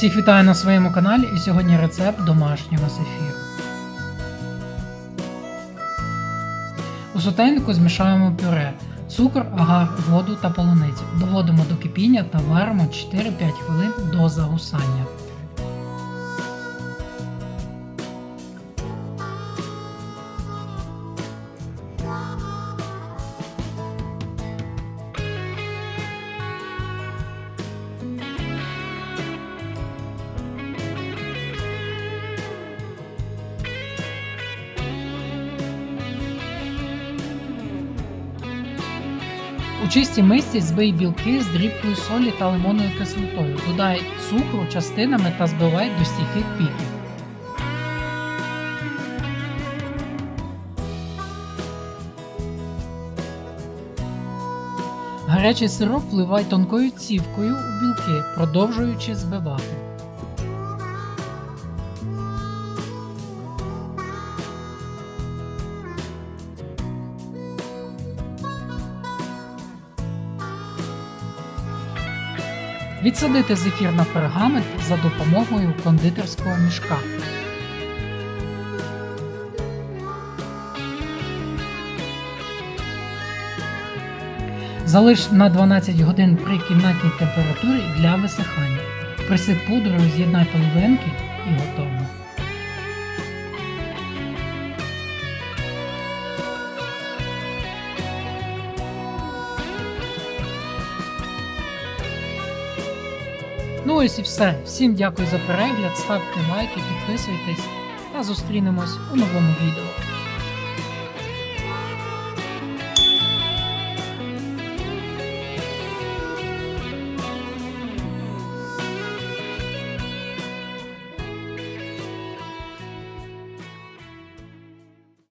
Всіх вітаю на своєму каналі і сьогодні рецепт домашнього зефіру. У сотейнику змішаємо пюре, цукор, агар, воду та полуницю. Доводимо до кипіння та варимо 4-5 хвилин до загусання. У чистій мисці збий білки з дрібкою солі та лимонною кислотою. Додай цукру частинами та збивай до стійких піків. Гарячий сироп вливай тонкою цівкою у білки, продовжуючи збивати. Відсадити зефір на пергамент за допомогою кондитерського мішка. Залиш на 12 годин при кімнатній температурі для висихання. Присип пудрою, з'єднай половинки і готово. Ну ось і все. Всім дякую за перегляд, ставте лайки, підписуйтесь та зустрінемось у новому відео.